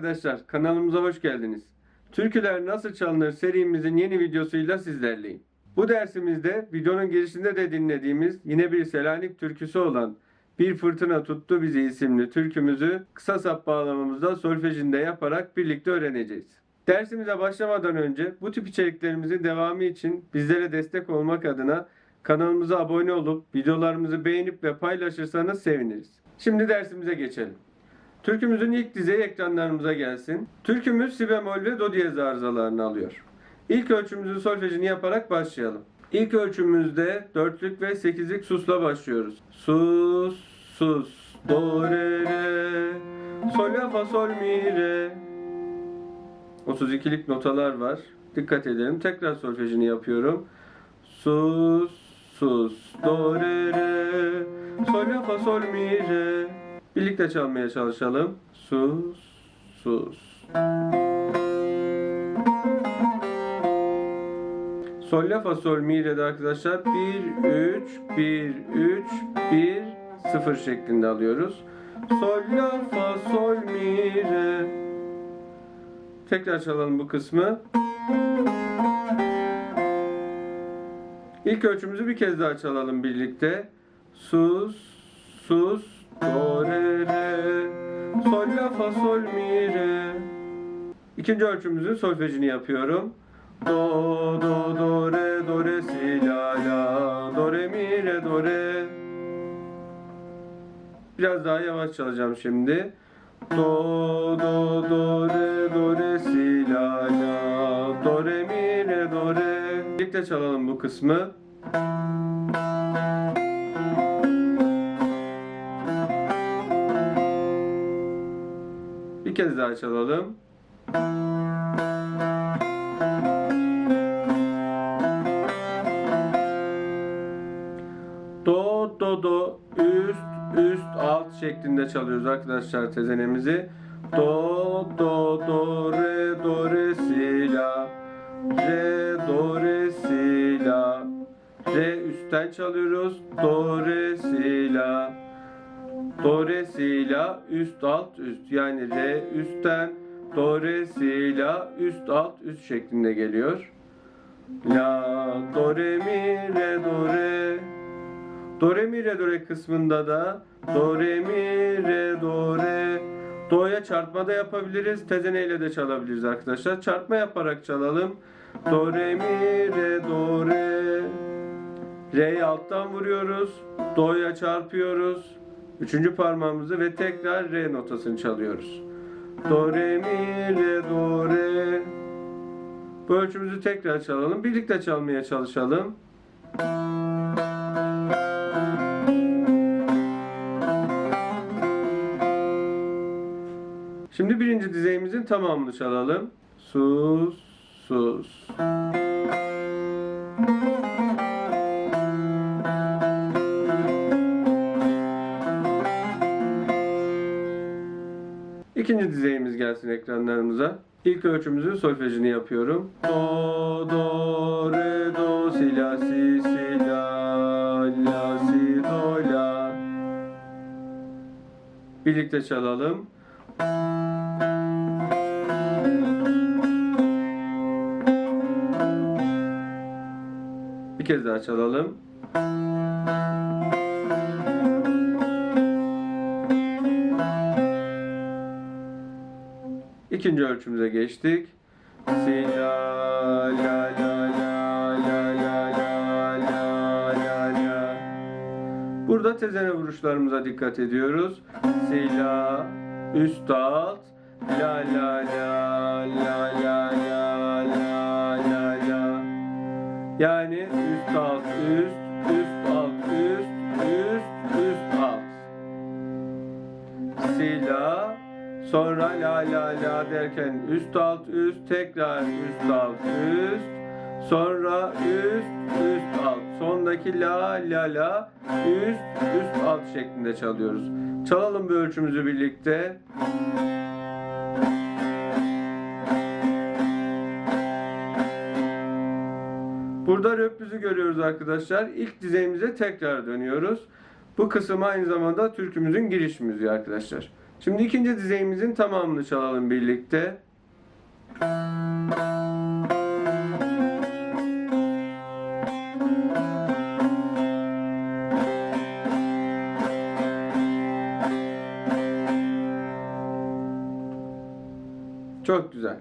arkadaşlar, kanalımıza hoş geldiniz. Türküler nasıl çalınır serimizin yeni videosuyla sizlerleyim. Bu dersimizde videonun girişinde de dinlediğimiz yine bir Selanik türküsü olan Bir Fırtına Tuttu Bizi isimli türkümüzü kısa sap bağlamamızda solfejinde yaparak birlikte öğreneceğiz. Dersimize başlamadan önce bu tip içeriklerimizin devamı için bizlere destek olmak adına kanalımıza abone olup videolarımızı beğenip ve paylaşırsanız seviniriz. Şimdi dersimize geçelim. Türkümüzün ilk dizeyi ekranlarımıza gelsin. Türkümüz si bemol ve do diyez arızalarını alıyor. İlk ölçümüzün solfejini yaparak başlayalım. İlk ölçümüzde dörtlük ve sekizlik susla başlıyoruz. Sus, sus, do, re, re, sol, la, fa, sol, mi, re. 32'lik notalar var. Dikkat edelim. Tekrar solfejini yapıyorum. Sus, sus, do, re, re, sol, la, fa, sol, mi, re. Birlikte çalmaya çalışalım. Sus, sus. Sol, la, fa, sol, mi, re'de arkadaşlar 1, 3, 1, 3, 1, 0 şeklinde alıyoruz. Sol, la, fa, sol, mi, re. Tekrar çalalım bu kısmı. İlk ölçümüzü bir kez daha çalalım birlikte. Sus, sus, do, re, re, sol, la, fa, sol, mi, re. İkinci ölçümüzün solfejini yapıyorum. Do, do, do, re, do, re, si, la, la, do, re, mi, re, do, re. Biraz daha yavaş çalacağım şimdi. Do, do, do, re, do, re, si, la, la, do, re, mi, re, do, re. Birlikte çalalım bu kısmı. Daha çalalım. Do, do, do, üst, üst, alt şeklinde çalıyoruz arkadaşlar tezenemizi. Do, do, do, re, do, re, si, la. Re, do, re, si, la. Re üstten çalıyoruz. Do, re, si, la. Do, re, si, la. Üst, alt, üst. Yani re üstten. Do, re, si, la. Üst, alt, üst şeklinde geliyor. La, do, re, mi, re, do, re. Do, re, mi, re, do, re kısmında da Do, re, mi, re, do, re. Do'ya çarpma da yapabiliriz. Tezeneyle de çalabiliriz arkadaşlar. Çarpma yaparak çalalım. Do, re, mi, re, do, re. Re'yi alttan vuruyoruz. Do'ya çarpıyoruz. Üçüncü parmağımızı ve tekrar re notasını çalıyoruz. Do, re, mi, re, do, re. Bu ölçümüzü tekrar çalalım. Birlikte çalmaya çalışalım. Şimdi birinci dizeyimizin tamamını çalalım. Sus, sus. İkinci dizeyimiz gelsin ekranlarımıza. İlk ölçümüzün solfejini yapıyorum. Do, do, re, do, si, la, si, si, la, la, si, do, la. Birlikte çalalım. Bir kez daha çalalım. İkinci ölçümüze geçtik. Si la la la la la la la la la. Burada tezene vuruşlarımıza dikkat ediyoruz. Si la üst alt la la la la la la la la la. Yani üst alt üst üst alt üst üst üst alt. Si la sonra la la la derken üst alt üst tekrar üst alt üst sonra üst üst alt sondaki la la la üst üst alt şeklinde çalıyoruz. Çalalım bu ölçümüzü birlikte. Burada röpüzü görüyoruz arkadaşlar. İlk dizeyimize tekrar dönüyoruz. Bu kısım aynı zamanda türkümüzün giriş müziği arkadaşlar. Şimdi ikinci dizeyimizin tamamını çalalım birlikte. Çok güzel.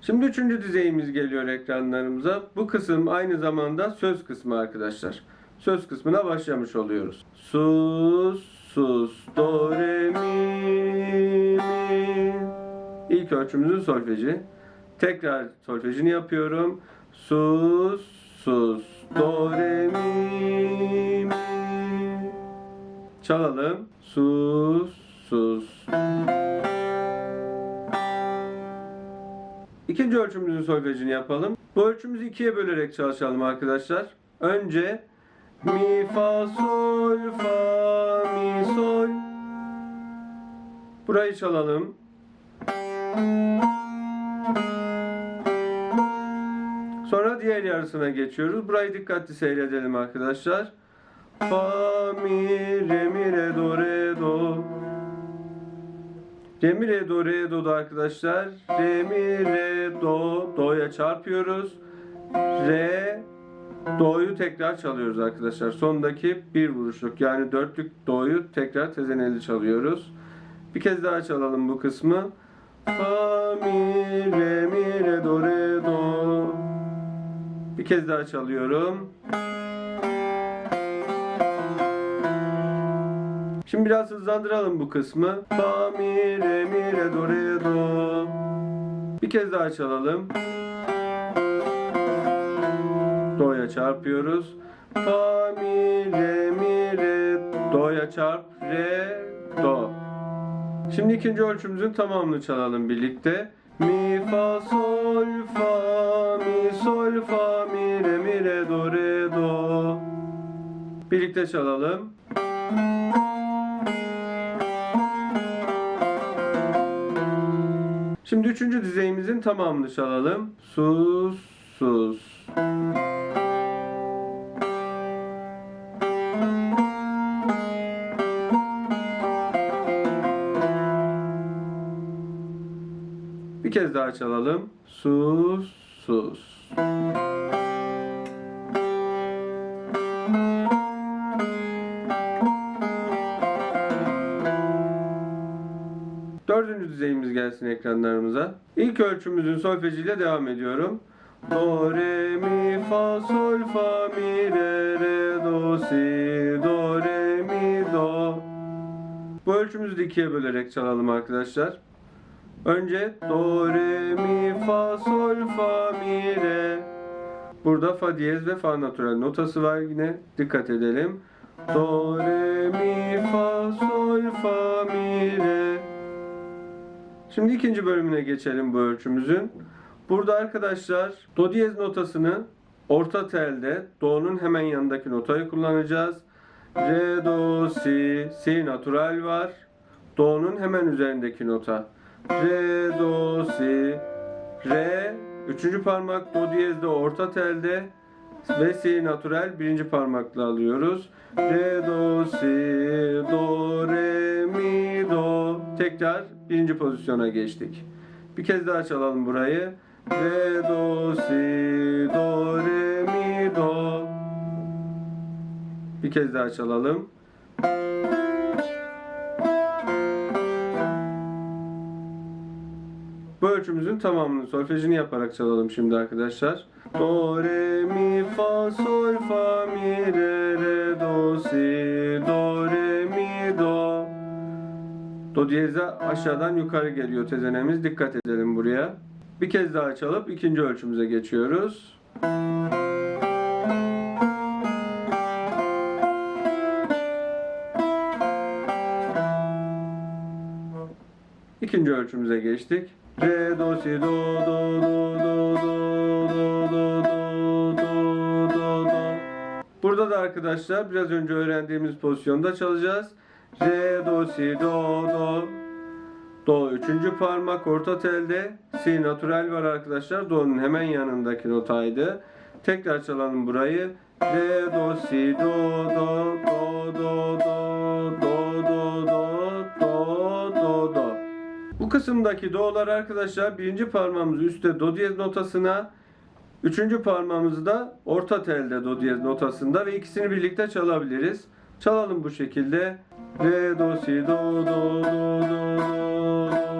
Şimdi üçüncü dizeyimiz geliyor ekranlarımıza. Bu kısım aynı zamanda söz kısmı arkadaşlar. Söz kısmına başlamış oluyoruz. Sus, sus, do, re, mi, mi. İlk ölçümüzün solfeji. Tekrar solfejini yapıyorum. Sus, sus, do, re, mi, mi. Çalalım. Sus, sus. İkinci ölçümüzün solfejini yapalım. Bu ölçümüzü ikiye bölerek çalışalım arkadaşlar. Önce mi fa sol fa mi sol. Burayı çalalım. Sonra diğer yarısına geçiyoruz. Burayı dikkatli seyredelim arkadaşlar. Fa mi re mi re do re do. Re mi re do re do da arkadaşlar. Re mi re do do'ya çarpıyoruz. Re do'yu tekrar çalıyoruz arkadaşlar. Sondaki bir vuruşluk yani dörtlük do'yu tekrar tezeneli çalıyoruz. Bir kez daha çalalım bu kısmı. Fa mi re mi re do re do. Bir kez daha çalıyorum. Şimdi biraz hızlandıralım bu kısmı. Fa mi re mi re do re do. Bir kez daha çalalım. Do'ya çarpıyoruz. Fa mi re mi re do'ya çarp re do. Şimdi ikinci ölçümüzün tamamını çalalım birlikte. Mi fa sol fa mi sol fa mi re mi re do re do. Birlikte çalalım. Şimdi üçüncü dizeyimizin tamamını çalalım. Sus, sus. Bir kez daha çalalım. Sus, sus. Dördüncü düzeyimiz gelsin ekranlarımıza. İlk ölçümüzün solfejiyle devam ediyorum. Do, re, mi, fa, sol, fa, mi, re, re, do, si, do, re, mi, do. Bu ölçümüzü ikiye bölerek çalalım arkadaşlar. Önce do, re, mi, fa, sol, fa, mi, re. Burada fa diyez ve fa natürel notası var yine. Dikkat edelim. Do, re, mi, fa, sol, fa, mi, re. Şimdi ikinci bölümüne geçelim bu ölçümüzün. Burada arkadaşlar do diyez notasını orta telde do'nun hemen yanındaki notayı kullanacağız. Re, do, si, si natural var. Do'nun hemen üzerindeki nota. Re, do, si, re, üçüncü parmak do diyezde orta telde ve si natural birinci parmakla alıyoruz. Re, do, si, do, re, mi, do. Tekrar birinci pozisyona geçtik. Bir kez daha çalalım burayı. Re, do, si, do, re, mi, do. Bir kez daha çalalım. Ölçümüzün tamamını solfejini yaparak çalalım şimdi arkadaşlar. Do, re, mi, fa, sol, fa, mi, re, re, do, si, do, re, mi, do. Do diyeze aşağıdan yukarı geliyor tezenemiz. Dikkat edelim buraya. Bir kez daha çalıp ikinci ölçümüze geçiyoruz. İkinci ölçümüze geçtik. Re, do, si, do, do, do, do, do, do, do, do, do, do, do. Burada da arkadaşlar biraz önce öğrendiğimiz pozisyonda çalacağız. Re, do, si, do, do. Do üçüncü parmak orta telde. Si natural var arkadaşlar. Do'nun hemen yanındaki notaydı. Tekrar çalalım burayı. Re, do, si, do, do, do, do, do, Bu kısımdaki do'lar arkadaşlar birinci parmağımızı üstte do diyez notasına, üçüncü parmağımızı da orta telde do diyez notasında ve ikisini birlikte çalabiliriz. Çalalım bu şekilde. Re, do, si, do, do, do, do,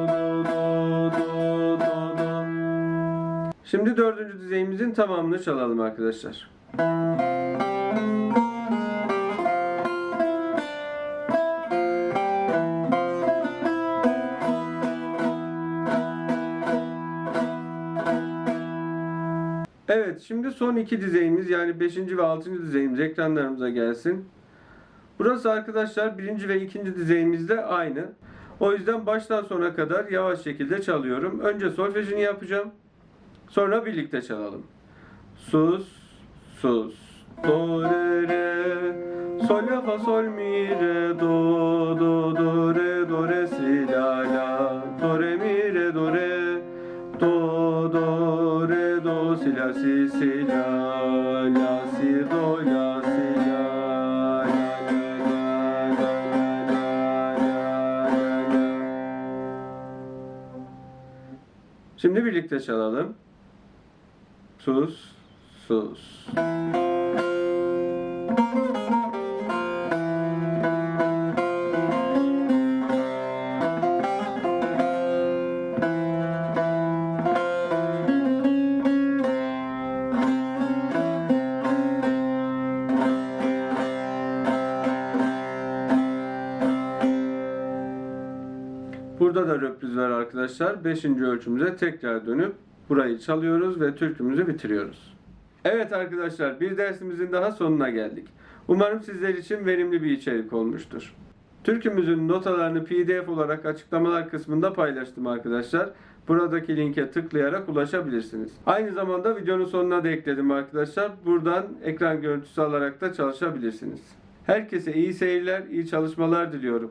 do, do, do, do. Şimdi dördüncü dizeyimizin tamamını çalalım arkadaşlar. Evet, şimdi son iki dizeyimiz yani 5. ve 6. dizeyimiz ekranlarımıza gelsin. Burası arkadaşlar birinci ve ikinci dizeyimizde aynı. O yüzden baştan sona kadar yavaş şekilde çalıyorum. Önce solfejini yapacağım. Sonra birlikte çalalım. Sus, sus, do, re, re, sol, la, fa, sol, mi, re, do, do, do, re, do, re, si, si si la la si do la si la Şimdi birlikte çalalım. Sus, sus. Burada da röpriz var arkadaşlar. Beşinci ölçümüze tekrar dönüp burayı çalıyoruz ve türkümüzü bitiriyoruz. Evet arkadaşlar bir dersimizin daha sonuna geldik. Umarım sizler için verimli bir içerik olmuştur. Türkümüzün notalarını pdf olarak açıklamalar kısmında paylaştım arkadaşlar. Buradaki linke tıklayarak ulaşabilirsiniz. Aynı zamanda videonun sonuna da ekledim arkadaşlar. Buradan ekran görüntüsü alarak da çalışabilirsiniz. Herkese iyi seyirler, iyi çalışmalar diliyorum.